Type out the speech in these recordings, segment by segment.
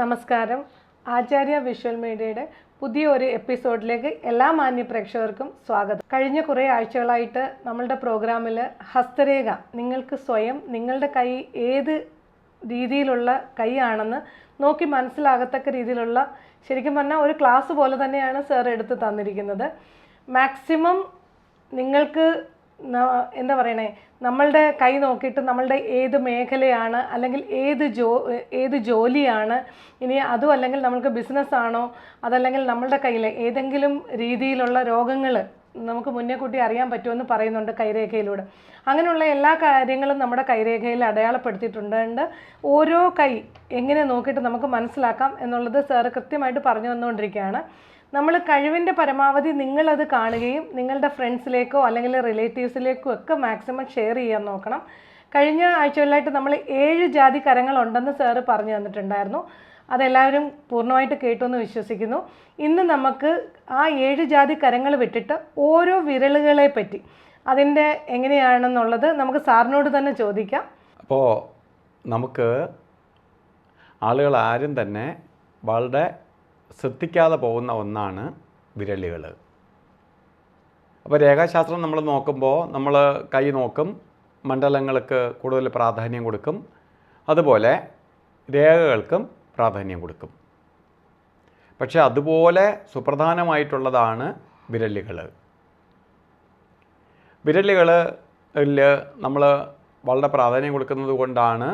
നമസ്കാരം. ആചാര്യ വിഷ്വൽ മീഡിയയുടെ പുതിയ ഒരു എപ്പിസോഡിലേക്ക് എല്ലാ മാന്യ പ്രേക്ഷകർക്കും സ്വാഗതം. കഴിഞ്ഞ കുറേ ആഴ്ചകളായിട്ട് നമ്മളുടെ പ്രോഗ്രാമിൽ ഹസ്തരേഖ നിങ്ങൾക്ക് സ്വയം നിങ്ങളുടെ കൈ ഏത് രീതിയിലുള്ള കൈയാണെന്ന് നോക്കി മനസ്സിലാകത്തക്ക രീതിയിലുള്ള ശരിക്കും പറഞ്ഞാൽ ഒരു ക്ലാസ് പോലെ തന്നെയാണ് സാർ എടുത്ത് തന്നിരിക്കുന്നത്. മാക്സിമം നിങ്ങൾക്ക് എന്താ പറയണേ? നമ്മളുടെ കൈ നോക്കിയിട്ട് നമ്മളുടെ ഏത് മേഖലയാണ് അല്ലെങ്കിൽ ഏത് ജോ ഏത് ജോലിയാണ്? ഇനി അതും അല്ലെങ്കിൽ നമ്മൾക്ക് ബിസിനസ്സാണോ അതല്ലെങ്കിൽ നമ്മളുടെ കയ്യിൽ ഏതെങ്കിലും രീതിയിലുള്ള രോഗങ്ങൾ നമുക്ക് മുന്നേ കൂട്ടി അറിയാൻ പറ്റുമെന്ന് പറയുന്നുണ്ട് കൈരേഖയിലൂടെ. അങ്ങനെയുള്ള എല്ലാ കാര്യങ്ങളും നമ്മുടെ കൈരേഖയിൽ അടയാളപ്പെടുത്തിയിട്ടുണ്ട്. ഓരോ കൈ എങ്ങനെ നോക്കിയിട്ട് നമുക്ക് മനസ്സിലാക്കാം എന്നുള്ളത് സാറ് കൃത്യമായിട്ട് പറഞ്ഞു തന്നുകൊണ്ടിരിക്കുകയാണ്. നമ്മൾ കഴിവിന്റെ പരമാവധി നിങ്ങളത് കാണുകയും നിങ്ങളുടെ ഫ്രണ്ട്സിലേക്കോ അല്ലെങ്കിൽ റിലേറ്റീവ്സിലേക്കോ ഒക്കെ മാക്സിമം ഷെയർ ചെയ്യാൻ നോക്കണം. കഴിഞ്ഞ ആഴ്ചകളിലായിട്ട് നമ്മൾ ഏഴ് ജാതി കരങ്ങളുണ്ടെന്ന് സാറ് പറഞ്ഞു തന്നിട്ടുണ്ടായിരുന്നു. അതെല്ലാവരും പൂർണമായിട്ട് കേട്ടു എന്ന് വിശ്വസിക്കുന്നു. ഇന്ന് നമുക്ക് ആ ഏഴ് ജാതി കരങ്ങൾ വിട്ടിട്ട് ഓരോ വിരലുകളെ പറ്റി അതിന്റെ എങ്ങനെയാണെന്നുള്ളത് നമുക്ക് സാറിനോട് തന്നെ ചോദിക്കാം. അപ്പോൾ നമുക്ക് ആളുകൾ ആരും തന്നെ വളരെ ശ്രദ്ധിക്കാതെ പോകുന്ന ഒന്നാണ് വിരലുകൾ. അപ്പോൾ രേഖാശാസ്ത്രം നമ്മൾ നോക്കുമ്പോൾ നമ്മൾ കൈ നോക്കും മണ്ഡലങ്ങൾക്ക് കൂടുതൽ പ്രാധാന്യം കൊടുക്കും. അതുപോലെ രേഖകൾക്കും പ്രാധാന്യം കൊടുക്കും. പക്ഷേ അതുപോലെ സുപ്രധാനമായിട്ടുള്ളതാണ് വിരലുകൾ. വിരലുകളിൽ നമ്മൾ വളരെ പ്രാധാന്യം കൊടുക്കുന്നത് കൊണ്ടാണ്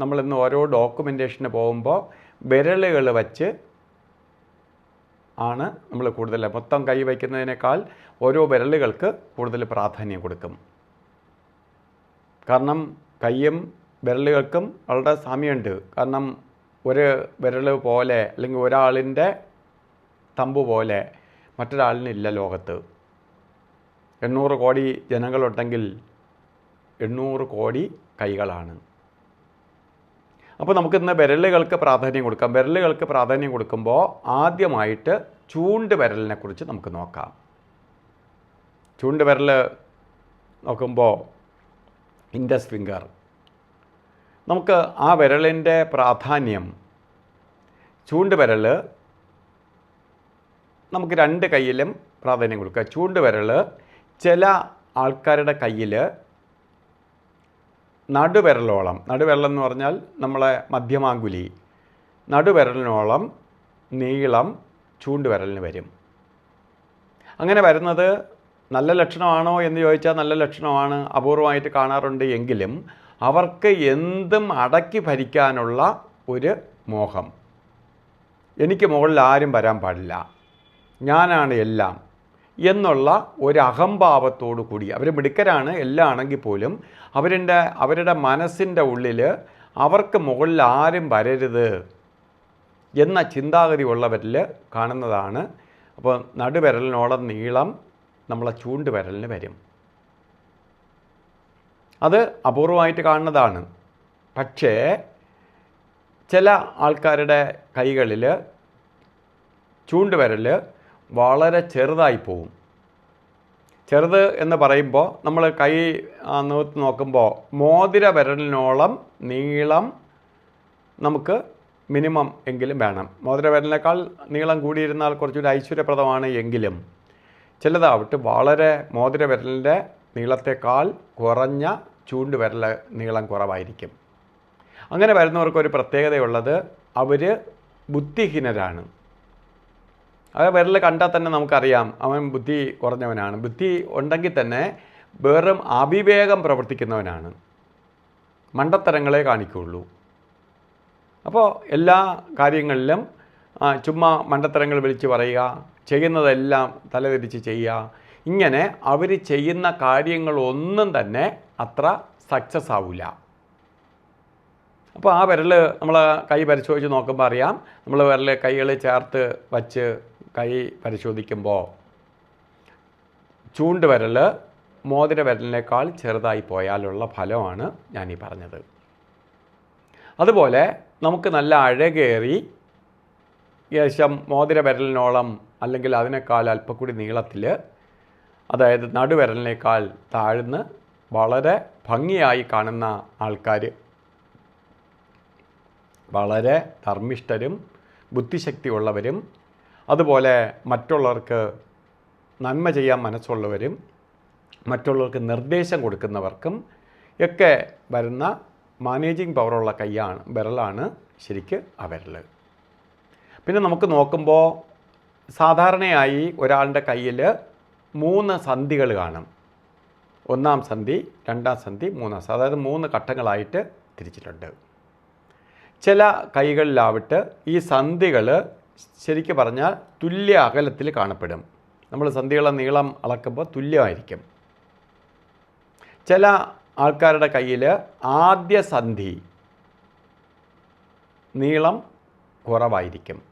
നമ്മളിന്ന് ഓരോ ഡോക്യുമെന്റേഷന് പോകുമ്പോൾ വിരലുകൾ വച്ച് ആണ് നമ്മൾ കൂടുതൽ മൊത്തം കൈ വയ്ക്കുന്നതിനേക്കാൾ ഓരോ വിരലുകൾക്ക് കൂടുതൽ പ്രാധാന്യം കൊടുക്കും. കാരണം കയ്യും വിരലുകൾക്കും വളരെ സാമ്യമുണ്ട്. കാരണം ഒരു വിരൽ പോലെ അല്ലെങ്കിൽ ഒരാളിന്റെ തമ്പ് പോലെ മറ്റൊരാളിനില്ല ലോകത്ത്. എണ്ണൂറ് കോടി ജനങ്ങളുണ്ടെങ്കിൽ എണ്ണൂറ് കോടി കൈകളാണ്. അപ്പോൾ നമുക്ക് ഇന്ന് വിരലുകൾക്ക് പ്രാധാന്യം കൊടുക്കാം. വിരലുകൾക്ക് പ്രാധാന്യം കൊടുക്കുമ്പോൾ ആദ്യമായിട്ട് ചൂണ്ട് വിരലിനെ കുറിച്ച് നമുക്ക് നോക്കാം. ചൂണ്ട് വിരൽ നോക്കുമ്പോൾ ഇൻഡസ് ഫിംഗർ. നമുക്ക് ആ വിരലിന്റെ പ്രാധാന്യം ചൂണ്ട് വിരൽ നമുക്ക് രണ്ട് കയ്യിലും പ്രാധാന്യം കൊടുക്കുക. ചൂണ്ട് വിരൽ ചില ആൾക്കാരുടെ കയ്യിൽ നടുവിരലോളം. നടുവിരലെന്ന് പറഞ്ഞാൽ നമ്മളെ മധ്യമാങ്കുലി. നടുവിരലിനോളം നീളം ചൂണ്ടുവിരലിന് വരും. അങ്ങനെ വരുന്നത് നല്ല ലക്ഷണമാണോ എന്ന് ചോദിച്ചാൽ നല്ല ലക്ഷണമാണ് അപൂർവമായിട്ട് കാണാറുണ്ട് എങ്കിലും അവർക്ക് എന്തും അടക്കി ഭരിക്കാനുള്ള ഒരു മോഹം. എനിക്ക് മുകളിൽ ആരും വരാൻ പാടില്ല. ഞാനാണ് എല്ലാം. എന്നുള്ള ഒരു അഹംഭാവത്തോടു കൂടി. അവർ മിടുക്കരാണ് എല്ലാം ആണെങ്കിൽ പോലും അവരുടെ അവരുടെ മനസ്സിന്റെ ഉള്ളിൽ അവർക്ക് മുകളിൽ ആരും വരരുത് എന്ന ചിന്താഗതി ഉള്ളവരിൽ കാണുന്നതാണ്. അപ്പോൾ നടുവിരലിനോളം നീളം നമ്മളെ ചൂണ്ടുവിരലിന് വരും. അത് അപൂർവമായിട്ട് കാണുന്നതാണ്. പക്ഷേ ചില ആൾക്കാരുടെ കൈകളിൽ ചൂണ്ടുവിരൽ വളരെ ചെറുതായി പോവും. ചെറുത് എന്ന് പറയുമ്പോൾ നമ്മൾ കൈ ആ, നോക്കുമ്പോൾ മോതിര വിരലിനോളം നീളം നമുക്ക് മിനിമം എങ്കിലും വേണം. മോതിര വിരലിനേക്കാൾ നീളം കൂടിയിരുന്നാൽ കുറച്ചുകൂടി ഐശ്വര്യപ്രദമാണ് എങ്കിലും ചിലതാവട്ടെ വളരെ മോതിര വിരലിന്റെ നീളത്തേക്കാൾ കുറഞ്ഞ ചൂണ്ട് വിരൽ നീളം കുറവായിരിക്കും. അങ്ങനെ വരുന്നവർക്ക് ഒരു പ്രത്യേകതയുള്ളത് അവർ ബുദ്ധിഹീനരാണ്. ആ വിരൽ കണ്ടാൽ തന്നെ നമുക്കറിയാം അവൻ ബുദ്ധി കുറഞ്ഞവനാണ്. ബുദ്ധി ഉണ്ടെങ്കിൽ തന്നെ വെറും അവിവേകം പ്രവർത്തിക്കുന്നവനാണ്. മണ്ടത്തരങ്ങളെ കാണിക്കുകയുള്ളൂ. അപ്പോൾ എല്ലാ കാര്യങ്ങളിലും ചുമ്മാ മണ്ടത്തരങ്ങൾ വിളിച്ച് പറയുക ചെയ്യുന്നതെല്ലാം തലതിരിച്ച് ചെയ്യുക ഇങ്ങനെ അവർ ചെയ്യുന്ന കാര്യങ്ങളൊന്നും തന്നെ അത്ര സക്സസ് ആവില്ല അപ്പോൾ ആ വിരൽ നമ്മൾ കൈ പരിശോധിച്ച് നോക്കുമ്പോൾ അറിയാം നമ്മൾ വിരൽ കൈകൾ ചേർത്ത് വച്ച് കൈ പരിശോധിക്കുമ്പോൾ ചൂണ്ട് വിരൽ മോതിര വിരലിനേക്കാൾ ചെറുതായി പോയാലുള്ള ഫലമാണ് ഞാൻ ഈ പറഞ്ഞത്. അതുപോലെ നമുക്ക് നല്ല അഴകേറി ഏകദേശം മോതിര വിരലിനോളം അല്ലെങ്കിൽ അതിനേക്കാൾ അല്പക്കൂടി നീളത്തിൽ അതായത് നടുവിരലിനേക്കാൾ താഴ്ന്ന് വളരെ ഭംഗിയായി കാണുന്ന ആൾക്കാർ വളരെ ധർമ്മിഷ്ഠരും ബുദ്ധിശക്തിയുള്ളവരും അതുപോലെ മറ്റുള്ളവർക്ക് നന്മ ചെയ്യാൻ മനസ്സുള്ളവരും മറ്റുള്ളവർക്ക് നിർദ്ദേശം കൊടുക്കുന്നവർക്കും ഒക്കെ വരുന്ന മാനേജിങ് പവറുള്ള കൈയാണ് വിരലാണ് ശരിക്ക് ആ പിന്നെ നമുക്ക് നോക്കുമ്പോൾ സാധാരണയായി ഒരാളുടെ കയ്യിൽ മൂന്ന് സന്ധികൾ കാണും. ഒന്നാം സന്ധി രണ്ടാം സന്ധി മൂന്നാം സന്ധി. അതായത് മൂന്ന് ഘട്ടങ്ങളായിട്ട് തിരിച്ചിട്ടുണ്ട്. ചില കൈകളിലാവട്ടെ ഈ സന്ധികൾ ശരിക്കും പറഞ്ഞാൽ തുല്യ അകലത്തിൽ കാണപ്പെടും. നമ്മൾ സന്ധികളെ നീളം അളക്കുമ്പോൾ തുല്യമായിരിക്കും. ചില ആൾക്കാരുടെ കയ്യിൽ ആദ്യ സന്ധി നീളം കുറവായിരിക്കും.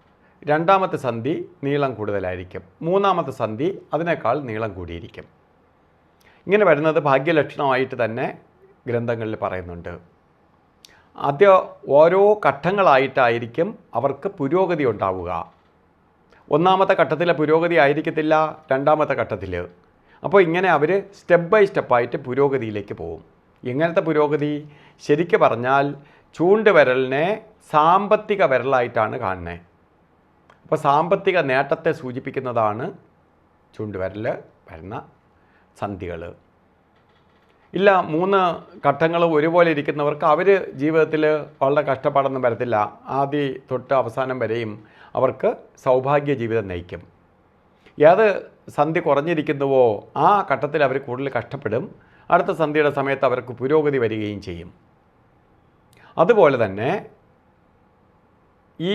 രണ്ടാമത്തെ സന്ധി നീളം കൂടുതലായിരിക്കും. മൂന്നാമത്തെ സന്ധി അതിനേക്കാൾ നീളം കൂടിയിരിക്കും. ഇങ്ങനെ വരുന്നത് ഭാഗ്യലക്ഷണമായിട്ട് തന്നെ ഗ്രന്ഥങ്ങളിൽ പറയുന്നുണ്ട്. ആദ്യ ഓരോ ഘട്ടങ്ങളായിട്ടായിരിക്കും അവർക്ക് പുരോഗതി ഉണ്ടാവുക. ഒന്നാമത്തെ ഘട്ടത്തിലെ പുരോഗതി ആയിരിക്കത്തില്ല രണ്ടാമത്തെ ഘട്ടത്തിൽ അപ്പോൾ ഇങ്ങനെ അവർ സ്റ്റെപ്പ് ബൈ സ്റ്റെപ്പായിട്ട് പുരോഗതിയിലേക്ക് പോകും. എങ്ങനത്തെ പുരോഗതി? ശരിക്ക് പറഞ്ഞാൽ ചൂണ്ടുവിരലിനെ സാമ്പത്തിക വിരലായിട്ടാണ് കാണുന്നത് അപ്പോൾ സാമ്പത്തിക നേട്ടത്തെ സൂചിപ്പിക്കുന്നതാണ് ചൂണ്ടുവിരൽ വരുന്ന സന്ധികൾ ഇല്ല മൂന്ന് ഘട്ടങ്ങൾ ഒരുപോലെ ഇരിക്കുന്നവർക്ക് അവർ ജീവിതത്തിൽ വളരെ കഷ്ടപ്പാടൊന്നും വരത്തില്ല. ആദ്യ തൊട്ട് അവസാനം വരെയും അവർക്ക് സൗഭാഗ്യ ജീവിതം നയിക്കും. ഏത് സന്ധി കുറഞ്ഞിരിക്കുന്നുവോ ആ ഘട്ടത്തിൽ അവർ കൂടുതൽ കഷ്ടപ്പെടും. അടുത്ത സന്ധിയുടെ സമയത്ത് അവർക്ക് പുരോഗതി വരികയും ചെയ്യും. അതുപോലെ തന്നെ ഈ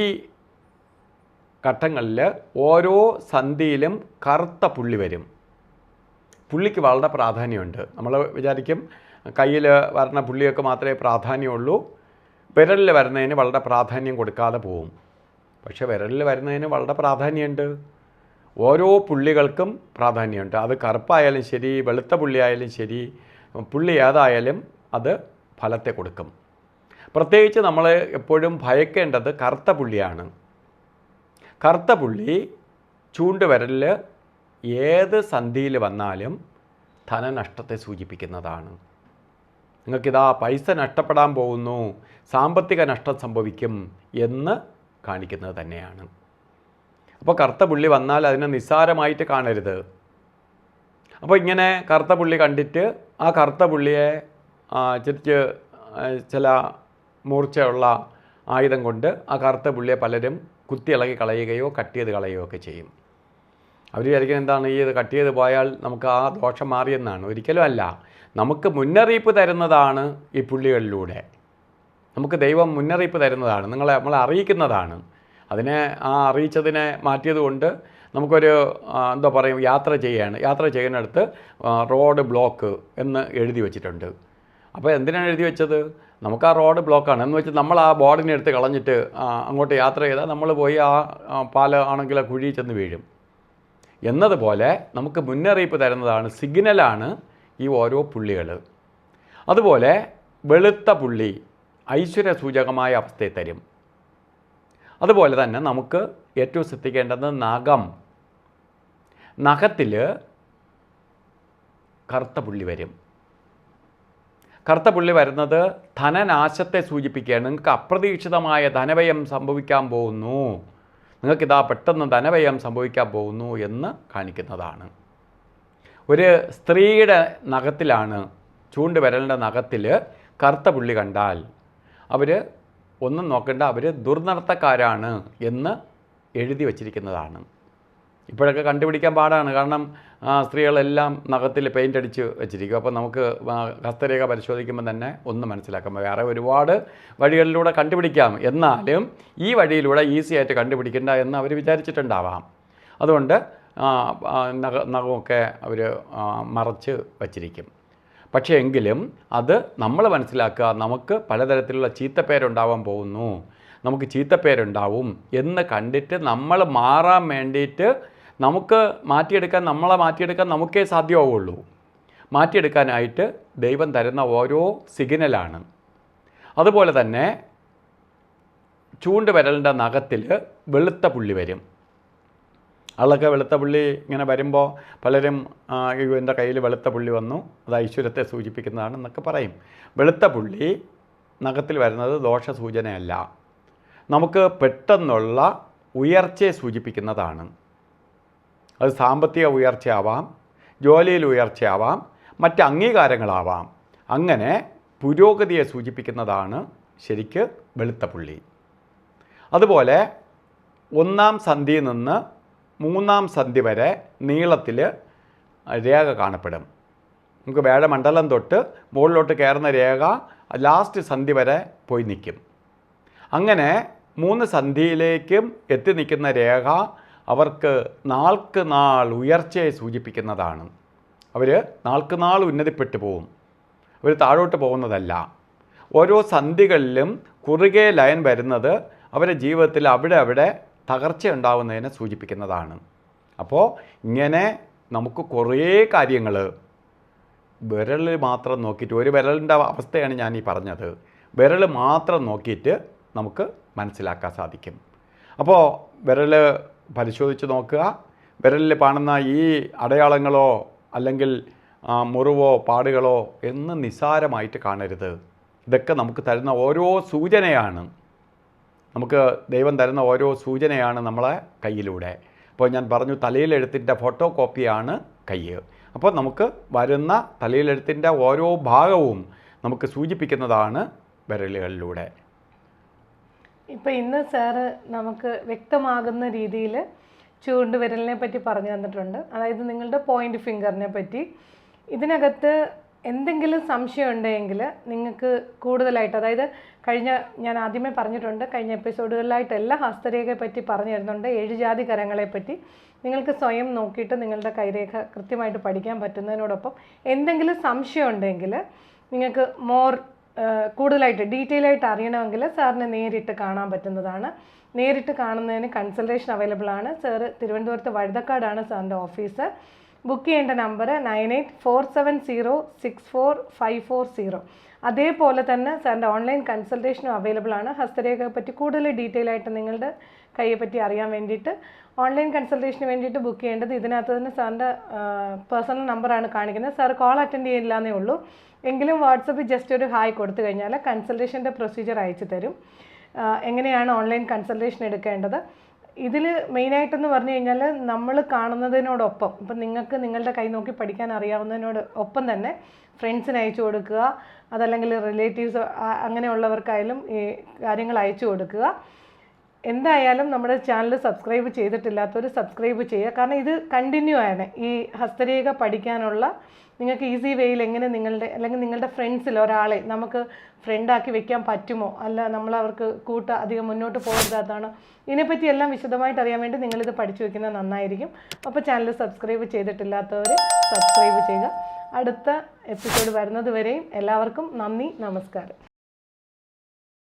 ഘട്ടങ്ങളിൽ ഓരോ സന്ധിയിലും കറുത്ത പുള്ളി വരും. പുള്ളിക്ക് വളരെ പ്രാധാന്യമുണ്ട്. നമ്മൾ വിചാരിക്കും കയ്യിൽ വരണ പുള്ളിയൊക്കെ മാത്രമേ പ്രാധാന്യമുള്ളൂ. വിരലിൽ വരുന്നതിന് വളരെ പ്രാധാന്യം കൊടുക്കാതെ പോവും. പക്ഷേ വിരലിൽ വരുന്നതിന് വളരെ പ്രാധാന്യമുണ്ട്. ഓരോ പുള്ളികൾക്കും പ്രാധാന്യമുണ്ട്. അത് കറുപ്പായാലും ശരി വെളുത്ത പുള്ളിയായാലും ശരി പുള്ളി ഏതായാലും അത് ഫലത്തെ കൊടുക്കും. പ്രത്യേകിച്ച് നമ്മൾ എപ്പോഴും ഭയക്കേണ്ടത് കറുത്ത പുള്ളിയാണ്. കറുത്ത പുള്ളി ചൂണ്ടുവിരലിൽ ഏത് സന്ധിയിൽ വന്നാലും ധനനഷ്ടത്തെ സൂചിപ്പിക്കുന്നതാണ്. നിങ്ങൾക്കിതാ പൈസ നഷ്ടപ്പെടാൻ പോകുന്നു സാമ്പത്തിക നഷ്ടം സംഭവിക്കും എന്ന് കാണിക്കുന്നത് തന്നെയാണ്. അപ്പോൾ കറുത്ത പുള്ളി വന്നാൽ അതിനെ നിസ്സാരമായിട്ട് കാണരുത്. അപ്പോൾ ഇങ്ങനെ കറുത്ത പുള്ളി കണ്ടിട്ട് ആ കറുത്ത പുള്ളിയെ ചെറിച്ച് ചില മൂർച്ചയുള്ള ആയുധം കൊണ്ട് ആ കറുത്ത പുള്ളിയെ പലരും കുത്തിയിളകി കളയുകയോ കട്ട് ചെയ്ത് കളയുകയോ ഒക്കെ ചെയ്യും. അവർ വിചാരിക്കുന്നത് എന്താണ് ഈ കട്ട് ചെയ്ത് പോയാൽ നമുക്ക് ആ ദോഷം മാറിയെന്നാണ്. ഒരിക്കലും അല്ല. നമുക്ക് മുന്നറിയിപ്പ് തരുന്നതാണ് ഈ പുള്ളികളിലൂടെ. നമുക്ക് ദൈവം മുന്നറിയിപ്പ് തരുന്നതാണ്. നിങ്ങളെ നമ്മളെ അറിയിക്കുന്നതാണ്. അതിനെ ആ അറിയിച്ചതിനെ മാറ്റിയത് കൊണ്ട് നമുക്കൊരു എന്താ പറയും യാത്ര ചെയ്യാണ്. യാത്ര ചെയ്യുന്നിടത്ത് റോഡ് ബ്ലോക്ക് എന്ന് എഴുതി വെച്ചിട്ടുണ്ട്. അപ്പോൾ എന്തിനാണ് എഴുതി വെച്ചത്? നമുക്ക് ആ റോഡ് ബ്ലോക്കാണ്. എന്ന് വെച്ചാൽ നമ്മൾ ആ ബോർഡിനെ എടുത്ത് കളഞ്ഞിട്ട് അങ്ങോട്ട് യാത്ര ചെയ്താൽ നമ്മൾ പോയി ആ പാലാണെങ്കിൽ പാല ആണെങ്കിൽ ആ കുഴി ചെന്ന് വീഴും. എന്നതുപോലെ നമുക്ക് മുന്നറിയിപ്പ് തരുന്നതാണ് സിഗ്നലാണ് ഈ ഓരോ പുള്ളികൾ അതുപോലെ വെളുത്ത പുള്ളി ഐശ്വര്യ സൂചകമായ അവസ്ഥയെ തരും. അതുപോലെ തന്നെ നമുക്ക് ഏറ്റവും ശ്രദ്ധിക്കേണ്ടത് നഖം. നഖത്തിൽ കറുത്ത പുള്ളി വരും. കറുത്ത പുള്ളി വരുന്നത് ധനനാശത്തെ സൂചിപ്പിക്കുകയാണ്. നിങ്ങൾക്ക് അപ്രതീക്ഷിതമായ ധനവ്യയം സംഭവിക്കാൻ പോകുന്നു. നിങ്ങൾക്കിതാ പെട്ടെന്ന് ധനവ്യയം സംഭവിക്കാൻ പോകുന്നു എന്ന് കാണിക്കുന്നതാണ്. ഒരു സ്ത്രീയുടെ നഖത്തിലാണ് ചൂണ്ടുവിരലിന്റെ നഖത്തിൽ കറുത്ത പുള്ളി കണ്ടാൽ അവർ ഒന്നും നോക്കേണ്ട അവർ ദുർനടത്തക്കാരാണ് എന്ന് എഴുതി വച്ചിരിക്കുന്നതാണ്. ഇപ്പോഴൊക്കെ കണ്ടുപിടിക്കാൻ പാടാണ്. കാരണം സ്ത്രീകളെല്ലാം നഖത്തിൽ പെയിന്റ് അടിച്ച് വെച്ചിരിക്കും. അപ്പോൾ നമുക്ക് ആ, ഹസ്തരേഖ പരിശോധിക്കുമ്പോൾ തന്നെ ഒന്ന് മനസ്സിലാക്കാം. വേറെ ഒരുപാട് വഴികളിലൂടെ കണ്ടുപിടിക്കാം. എന്നാലും ഈ വഴിയിലൂടെ ഈസി ആയിട്ട് കണ്ടുപിടിക്കണ്ട എന്ന് അവർ വിചാരിച്ചിട്ടുണ്ടാവാം. അതുകൊണ്ട് ആ, ആ, നഖ നഖമൊക്കെ അവർ മറച്ച് വച്ചിരിക്കും. പക്ഷേ എങ്കിലും അത് നമ്മൾ മനസ്സിലാക്കുക നമുക്ക് പലതരത്തിലുള്ള ചീത്തപ്പേരുണ്ടാവാൻ പോകുന്നു. നമുക്ക് ചീത്തപ്പേരുണ്ടാവും എന്ന് കണ്ടിട്ട് നമ്മൾ മാറാൻ വേണ്ടിയിട്ട് നമുക്ക് മാറ്റിയെടുക്കാൻ നമ്മളെ മാറ്റിയെടുക്കാൻ നമുക്കേ സാധ്യമാവുള്ളൂ. മാറ്റിയെടുക്കാനായിട്ട് ദൈവം തരുന്ന ഓരോ സിഗ്നലാണ്. അതുപോലെ തന്നെ ചൂണ്ട് ചൂണ്ടുവിരലിന്റെ നഖത്തിൽ വെളുത്ത പുള്ളി വരും. ആളൊക്കെ വെളുത്ത പുള്ളി ഇങ്ങനെ വരുമ്പോൾ പലരും എന്റെ കയ്യിൽ വെളുത്ത പുള്ളി വന്നു അത് ഐശ്വര്യത്തെ സൂചിപ്പിക്കുന്നതാണ് എന്നൊക്കെ പറയും. വെളുത്ത പുള്ളി നഖത്തിൽ വരുന്നത് ദോഷ സൂചനയല്ല നമുക്ക് പെട്ടെന്നുള്ള ഉയർച്ചയെ സൂചിപ്പിക്കുന്നതാണ്. അത് സാമ്പത്തിക ഉയർച്ചയാവാം ജോലിയിൽ ഉയർച്ചയാവാം മറ്റ് അംഗീകാരങ്ങളാവാം. അങ്ങനെ പുരോഗതിയെ സൂചിപ്പിക്കുന്നതാണ് ശരിക്ക് വെളുത്ത പുള്ളി. അതുപോലെ ഒന്നാം സന്ധിയിൽ നിന്ന് മൂന്നാം സന്ധി വരെ നീളത്തിൽ രേഖ കാണപ്പെടും. നമുക്ക് വേഴമണ്ഡലം തൊട്ട് മുകളിലോട്ട് കയറുന്ന രേഖ ലാസ്റ്റ് സന്ധി വരെ പോയി നിൽക്കും. അങ്ങനെ മൂന്ന് സന്ധിയിലേക്കും എത്തി നിൽക്കുന്ന രേഖ അവർക്ക് നാൾക്ക് നാൾ ഉയർച്ചയെ സൂചിപ്പിക്കുന്നതാണ്. അവർ നാൾക്ക് നാൾ ഉന്നതിപ്പെട്ടു പോവും. അവർ താഴോട്ട് പോകുന്നതല്ല. ഓരോ സന്ധികളിലും കുറുകെ ലയൻ വരുന്നത് അവരുടെ ജീവിതത്തിൽ അവിടെ അവിടെ തകർച്ച ഉണ്ടാവുന്നതിനെ സൂചിപ്പിക്കുന്നതാണ്. അപ്പോൾ ഇങ്ങനെ നമുക്ക് കുറേ കാര്യങ്ങൾ വിരൽ മാത്രം നോക്കിയിട്ട് ഒരു വിരലിന്റെ അവസ്ഥയാണ് ഞാൻ ഈ പറഞ്ഞത്. വിരൽ മാത്രം നോക്കിയിട്ട് നമുക്ക് മനസ്സിലാക്കാൻ സാധിക്കും. അപ്പോൾ വിരൽ പരിശോധിച്ച് നോക്കുക. വിരലിൽ കാണുന്ന ഈ അടയാളങ്ങളോ അല്ലെങ്കിൽ മുറിവോ പാടുകളോ എന്ന് നിസാരമായിട്ട് കാണരുത്. ഇതൊക്കെ നമുക്ക് തരുന്ന ഓരോ സൂചനയാണ്. നമുക്ക് ദൈവം തരുന്ന ഓരോ സൂചനയാണ് നമ്മളെ കയ്യിലൂടെ. അപ്പോൾ ഞാൻ പറഞ്ഞു തലയിലെഴുത്തിന്റെ ഫോട്ടോ കോപ്പിയാണ് കൈ അപ്പോൾ നമുക്ക് വരുന്ന തലയിലെഴുത്തിന്റെ ഓരോ ഭാഗവും നമുക്ക് സൂചിപ്പിക്കുന്നതാണ് വിരലുകളിലൂടെ. ഇപ്പം ഇന്ന് സാറ് നമുക്ക് വ്യക്തമാകുന്ന രീതിയിൽ ചൂണ്ടുവിരലിനെ പറ്റി പറഞ്ഞു തന്നിട്ടുണ്ട്. അതായത് നിങ്ങളുടെ പോയിന്റ് ഫിംഗറിനെ പറ്റി. ഇതിനകത്ത് എന്തെങ്കിലും സംശയം ഉണ്ടെങ്കിൽ നിങ്ങൾക്ക് കൂടുതലായിട്ട് അതായത് കഴിഞ്ഞ ഞാൻ ആദ്യമേ പറഞ്ഞിട്ടുണ്ട് കഴിഞ്ഞ എപ്പിസോഡുകളിലായിട്ട് എല്ലാ ഹസ്തരേഖയെ പറ്റി പറഞ്ഞു തരുന്നുണ്ട്. ഏഴ് ജാതി കരങ്ങളെ പറ്റി. നിങ്ങൾക്ക് സ്വയം നോക്കിയിട്ട് നിങ്ങളുടെ കൈരേഖ കൃത്യമായിട്ട് പഠിക്കാൻ പറ്റുന്നതിനോടൊപ്പം എന്തെങ്കിലും സംശയം ഉണ്ടെങ്കിൽ നിങ്ങൾക്ക് മോർ കൂടുതലായിട്ട് ഡീറ്റെയിൽ ആയിട്ട് അറിയണമെങ്കിൽ സാറിനെ നേരിട്ട് കാണാൻ പറ്റുന്നതാണ്. നേരിട്ട് കാണുന്നതിന് കൺസൾട്ടേഷൻ അവൈലബിൾ ആണ്. സാറ് തിരുവനന്തപുരത്ത് വഴുതക്കാടാണ് സാറിന്റെ ഓഫീസ് ബുക്ക് ചെയ്യേണ്ട number nine eight four seven zero six four five four zero. അതേപോലെ തന്നെ സാറിന്റെ ഓൺലൈൻ കൺസൾട്ടേഷനും അവൈലബിൾ ആണ്. ഹസ്തരേഖയെ പറ്റി കൂടുതൽ ഡീറ്റെയിൽ ആയിട്ട് നിങ്ങളുടെ കൈയെ പറ്റി അറിയാൻ വേണ്ടിയിട്ട് ഓൺലൈൻ കൺസൾട്ടേഷന് വേണ്ടിയിട്ട് ബുക്ക് ചെയ്യേണ്ടത്. ഇതിനകത്ത് തന്നെ സാറിന്റെ പേഴ്സണൽ നമ്പറാണ് കാണിക്കുന്നത്. സാർ കോൾ അറ്റൻഡ് ചെയ്യില്ല എന്നേ ഉള്ളൂ. എങ്കിലും വാട്സപ്പിൽ ജസ്റ്റ് ഒരു ഹായ് കൊടുത്തു കഴിഞ്ഞാൽ കൺസൾട്ടേഷന്റെ പ്രൊസീജിയർ അയച്ചു തരും. എങ്ങനെയാണ് ഓൺലൈൻ കൺസൾട്ടേഷൻ എടുക്കേണ്ടത്? ഇതിൽ മെയിനായിട്ടെന്ന് പറഞ്ഞു കഴിഞ്ഞാൽ നമ്മൾ കാണുന്നതിനോടൊപ്പം ഇപ്പം നിങ്ങൾക്ക് നിങ്ങളുടെ കൈ നോക്കി പഠിക്കാൻ അറിയാവുന്നതിനോട് ഒപ്പം തന്നെ ഫ്രണ്ട്സിന് അയച്ചു കൊടുക്കുക. അതല്ലെങ്കിൽ റിലേറ്റീവ്സ് അങ്ങനെയുള്ളവർക്കായാലും ഈ കാര്യങ്ങൾ അയച്ചു കൊടുക്കുക. എന്തായാലും നമ്മുടെ ചാനൽ സബ്സ്ക്രൈബ് ചെയ്തിട്ടില്ലാത്തവർ സബ്സ്ക്രൈബ് ചെയ്യുക. കാരണം ഇത് കണ്ടിന്യൂ ആണ്. ഈ ഹസ്തരേഖ പഠിക്കാനുള്ള നിങ്ങൾക്ക് ഈസി വേയിൽ എങ്ങനെ നിങ്ങളുടെ അല്ലെങ്കിൽ നിങ്ങളുടെ ഫ്രണ്ട്സിൽ ഒരാളെ നമുക്ക് ഫ്രണ്ടാക്കി വെക്കാൻ പറ്റുമോ? അല്ല നമ്മൾ അവർക്ക് കൂട്ട അധികം മുന്നോട്ട് പോകരുതാത്താണ് ഇതിനെപ്പറ്റി എല്ലാം വിശദമായിട്ട് അറിയാൻ വേണ്ടി നിങ്ങളിത് പഠിച്ചു വെക്കുന്നത് നന്നായിരിക്കും. അപ്പോൾ ചാനൽ സബ്സ്ക്രൈബ് ചെയ്തിട്ടില്ലാത്തവർ സബ്സ്ക്രൈബ് ചെയ്യുക. അടുത്ത എപ്പിസോഡ് വരുന്നത് വരെയും എല്ലാവർക്കും നന്ദി നമസ്കാരം.